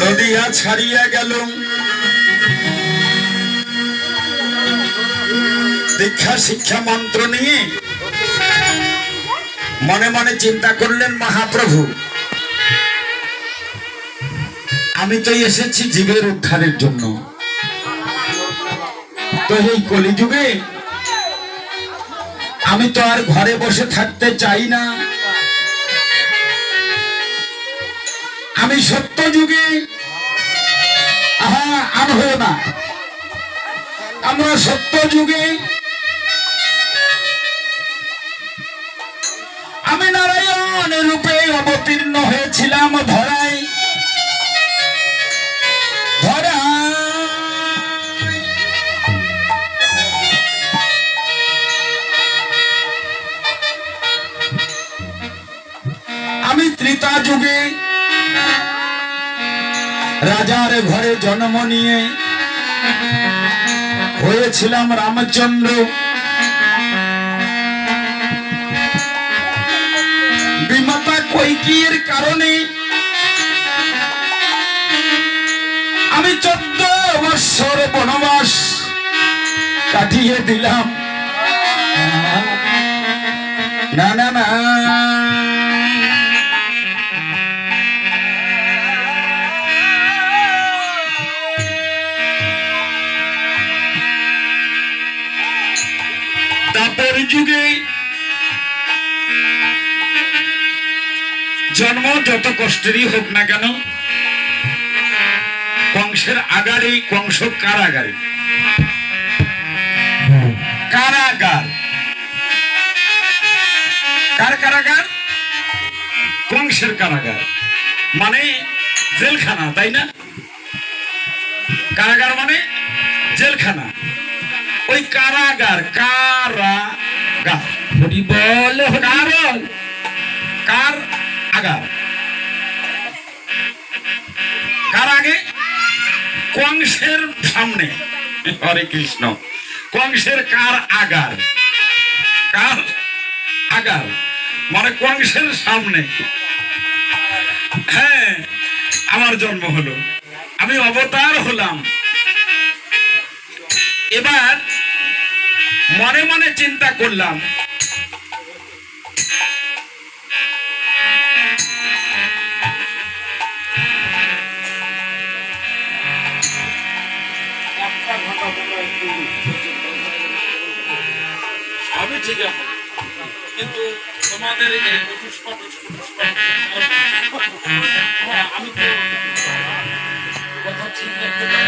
নদিয়া ছাড়িয়া গেল। দীক্ষা শিক্ষা মন্ত্র নিয়ে মনে মনে চিন্তা করলেন মহাপ্রভু, আমি তো এসেছি জীবের উদ্ধারের জন্য। তো এই কলিযুগে আমি তো আর ঘরে বসে থাকতে চাই না। আমি সত্য যুগে আহা, আর হো না। আমরা সত্য যুগে আমি নারায়ণ রূপে অবতীর্ণ হয়েছিলাম ধরায়। আমি ত্রিতা যুগে। রাজার ঘরে জন্ম নিয়ে হয়েছিলাম রামচন্দ্র। বিমাতা কৈকির কারণে আমি চোদ্দ বৎসর বনবাস কাটিয়ে দিলাম। না না তারপর যুগে জন্ম যত কষ্টেরই হোক না কেন, কংসের আগারে, কংস কারাগারে। কারাগার। কার কারাগার? কংসের কারাগার। মানে জেলখানা, তাই না? কারাগার মানে জেলখানা। ওই কারাগার কারাগার কংসের সামনে। হরে কৃষ্ণ। কংসের কার আগার? কার আগার? মানে কংসের সামনে। হ্যাঁ আমার জন্ম হলো। আমি অবতার হলাম। এবার মনে মনে চিন্তা করলাম। সবই ঠিক আছে। কিন্তু তোমাদের এই